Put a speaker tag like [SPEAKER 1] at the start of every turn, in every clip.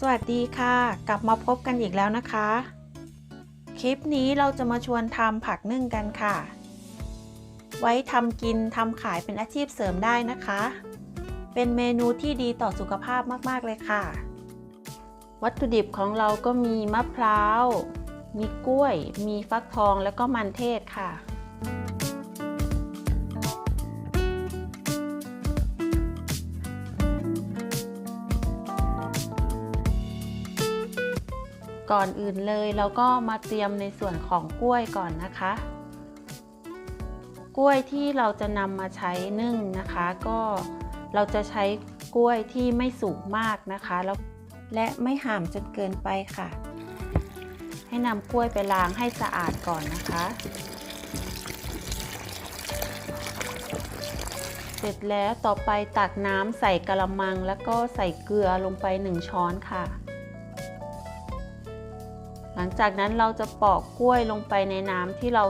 [SPEAKER 1] สวัสดีค่ะ กลับมาพบกันอีกแล้วนะคะ คลิปนี้เราจะมาชวนทำผักนึ่งกันค่ะ ไว้ทำกินทำขายเป็นอาชีพเสริมได้นะคะ เป็นเมนูที่ดีต่อสุขภาพมากๆเลยค่ะ วัตถุดิบของเราก็มีมะพร้าว มีกล้วย มีฟักทองแล้วก็มันเทศค่ะ ก่อนอื่นเลยเราก็มาเตรียมในส่วนของกล้วยก่อนนะคะ กล้วยที่เราจะนำมาใช้นึ่งนะคะ ก็เราจะใช้กล้วยที่ไม่สุกมากนะคะแล้วและไม่ห่ามจนเกินไปค่ะ ให้นำกล้วยไปล้างให้สะอาดก่อนนะคะ เสร็จแล้วต่อไปตักน้ำใส่กระมังแล้วก็ใส่เกลือลงไป 1 ช้อนค่ะ งจากนั้นเราจะปอกกล้วยลงไปในน้ำที่เรา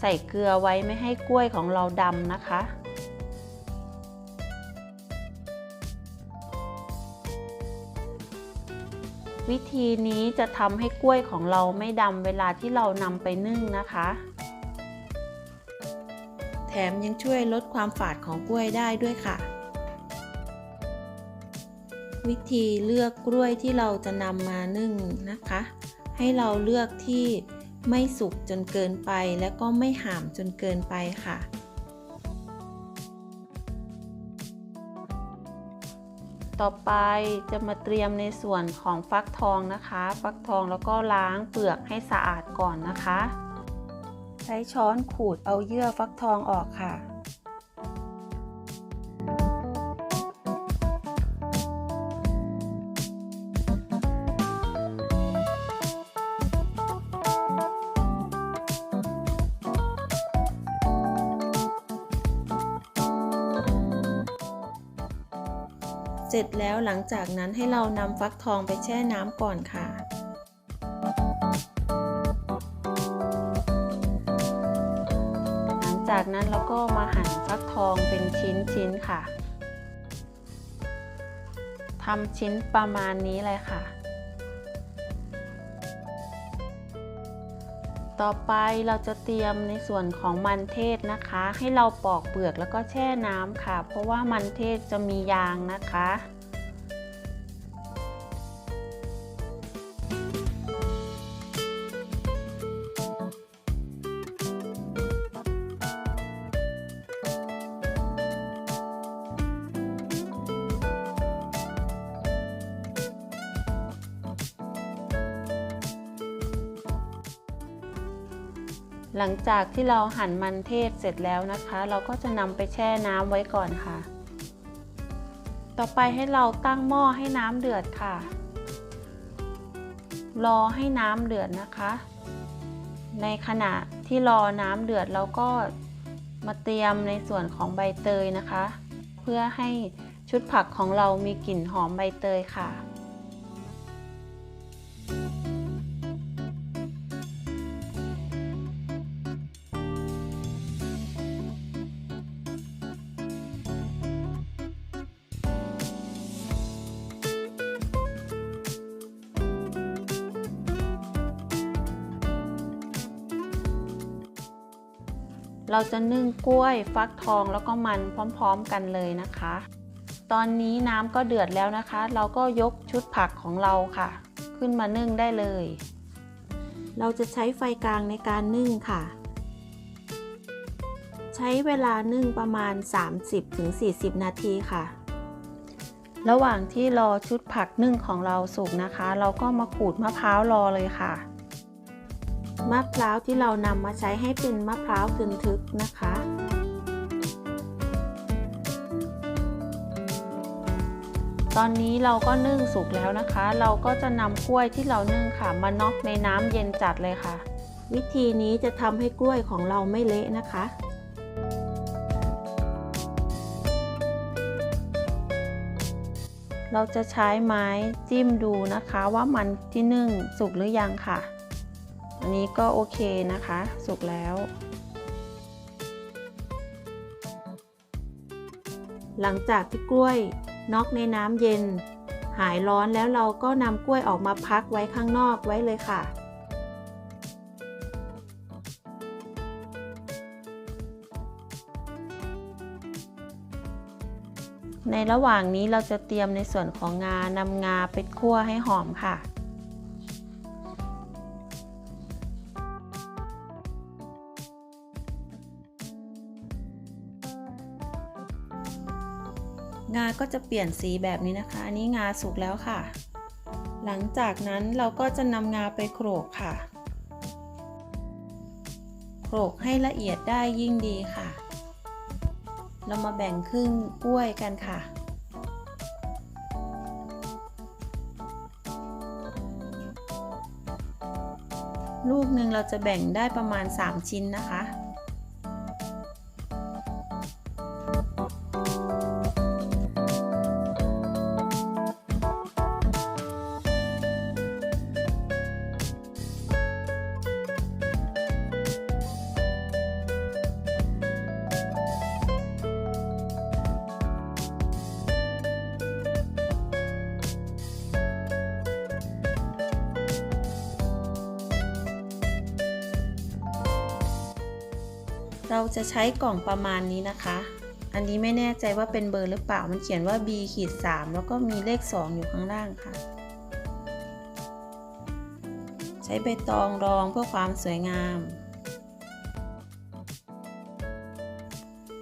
[SPEAKER 1] ใส่เกลือไว้ไม่ให้กล้วยของเราดำนะคะ วิธีนี้จะทำให้กล้วยของเราไม่ดำเวลาที่เรานำไปนึ่งนะคะ แถมยังช่วยลดความฝาดของกล้วยได้ด้วยค่ะ วิธีเลือกกล้วยที่เราจะนำมานึ่งนะคะ ให้เราเลือกที่ไม่สุกจนเกินไปและก็ไม่ห่ามจนเกินไปค่ะ ต่อไปจะมาเตรียมในส่วนของฟักทองนะคะ ฟักทองแล้วก็ล้างเปลือกให้สะอาดก่อนนะคะ ใช้ช้อนขูดเอาเยื่อฟักทองออกค่ะ เสร็จแล้วหลังจากนั้นให้เรานำฟักทองไปแช่น้ำก่อนค่ะ หลังจากนั้นเราก็มาหั่นฟักทองเป็นชิ้นๆค่ะทำชิ้นประมาณนี้เลยค่ะ ต่อไปเราจะเตรียมในส่วนของมันเทศนะคะ ให้เราปอกเปลือกแล้วก็แช่น้ำค่ะ เพราะว่ามันเทศจะมียางนะคะ หลังจากที่เราหั่นมันเทศเสร็จแล้วนะคะ เราก็จะนำไปแช่น้ำไว้ก่อนค่ะ ต่อไปให้เราตั้งหม้อให้น้ำเดือดค่ะ รอให้น้ำเดือดนะคะ ในขณะที่รอน้ำเดือดเราก็มาเตรียมในส่วนของใบเตยนะคะ เพื่อให้ชุดผักของเรามีกลิ่นหอมใบเตยค่ะ เราจะนึ่งกล้วยฟักทองแล้วก็มันพร้อมๆกันเลยนะคะ ตอนนี้น้ำก็เดือดแล้วนะคะ เราก็ยกชุดผักของเราค่ะ ขึ้นมานึ่งได้เลย เราจะใช้ไฟกลางในการนึ่งค่ะ ใช้เวลานึ่งประมาณ 30-40 นาทีค่ะ ระหว่างที่รอชุดผักนึ่งของเราสุกนะคะ เราก็มาขูดมะพร้าวรอเลยค่ะ มะพร้าวที่เรานำมาใช้ให้เป็นมะพร้าวกึนทึกนะคะ ตอนนี้เราก็นึ่งสุกแล้วนะคะ เราก็จะนำกล้วยที่เรานึ่งค่ะมาน็อกในน้ำเย็นจัดเลยค่ะ วิธีนี้จะทำให้กล้วยของเราไม่เละนะคะเราจะใช้ไม้จิ้มดูนะคะว่ามันที่นึ่งสุกหรือยังค่ะ อันนี้ก็โอเคนะคะ สุกแล้ว หลังจากที่กล้วยน็อกในน้ำเย็น หายร้อนแล้วเราก็นำกล้วยออกมาพักไว้ข้างนอกไว้เลยค่ะในระหว่างนี้เราจะเตรียมในส่วนของงานำงาไปคั่วให้หอมค่ะ ก็จะเปลี่ยนสีแบบนี้นะคะ อันนี้งาสุกแล้วค่ะ หลังจากนั้นเราก็จะนำงาไปโขลกค่ะ โขลกให้ละเอียดได้ยิ่งดีค่ะ เรามาแบ่งครึ่งกล้วยกันค่ะลูกหนึ่งเราจะแบ่งได้ประมาณ 3 ชิ้นนะคะ เราจะใช้กล่องประมาณนี้นะคะ อันนี้ไม่แน่ใจว่าเป็นเบอร์หรือเปล่า มันเขียนว่า B ขีด3แล้วก็มีเลข 2 อยู่ข้างล่างค่ะ ใช้ใบตองรองเพื่อความสวยงาม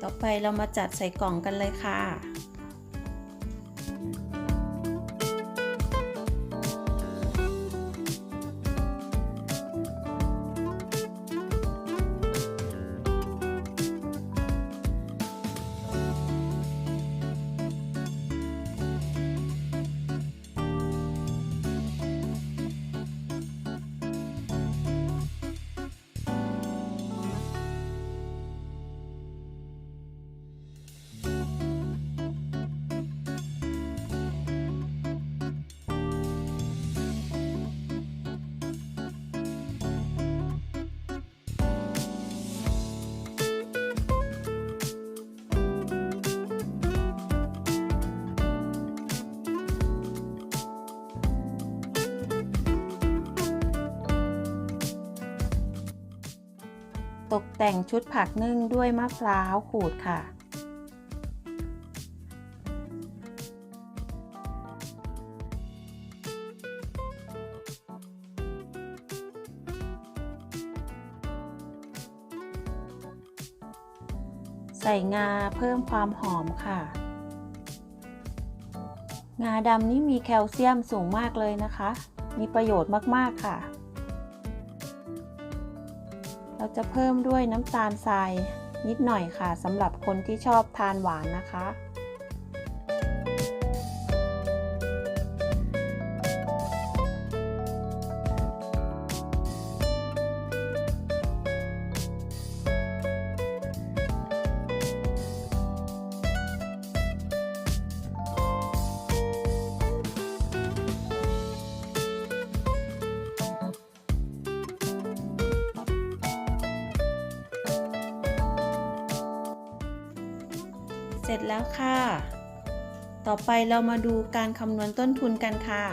[SPEAKER 1] ต่อไปเรามาจัดใส่กล่องกันเลยค่ะ ตกแต่งชุดผักนึ่งด้วยมะพร้าวขูดค่ะ ใส่งาเพิ่มความหอมค่ะ งาดำนี่มีแคลเซียมสูงมากเลยนะคะ มีประโยชน์มาก ๆ ค่ะ เราจะเพิ่มด้วยน้ำตาลทรายนิดหน่อยค่ะสำหรับคนที่ชอบทานหวานนะคะ เสร็จแล้วค่ะ ต่อไปเรามาดูการคำนวณต้นทุนกันค่ะ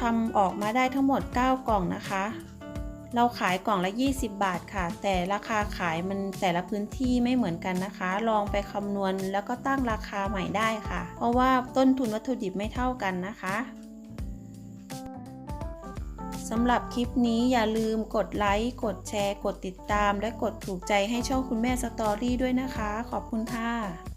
[SPEAKER 1] ทำออกมาได้ทั้งหมด 9 กล่องนะคะ เราขายกล่องละ 20 บาทค่ะ แต่ราคาขายมันแต่ละพื้นที่ไม่เหมือนกันนะคะ ลองไปคำนวณแล้วก็ตั้งราคาใหม่ได้ค่ะ เพราะว่าต้นทุนวัตถุดิบไม่เท่ากันนะคะ สำหรับคลิปนี้อย่าลืมกดไลค์ กดแชร์ กดติดตาม และกดถูกใจให้ช่องคุณแม่สตอรี่ด้วยนะคะ ขอบคุณค่ะ